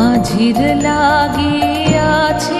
মাঝির লাগিয়াছে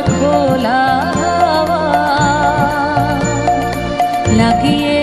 হাওয়া লাগিয়ে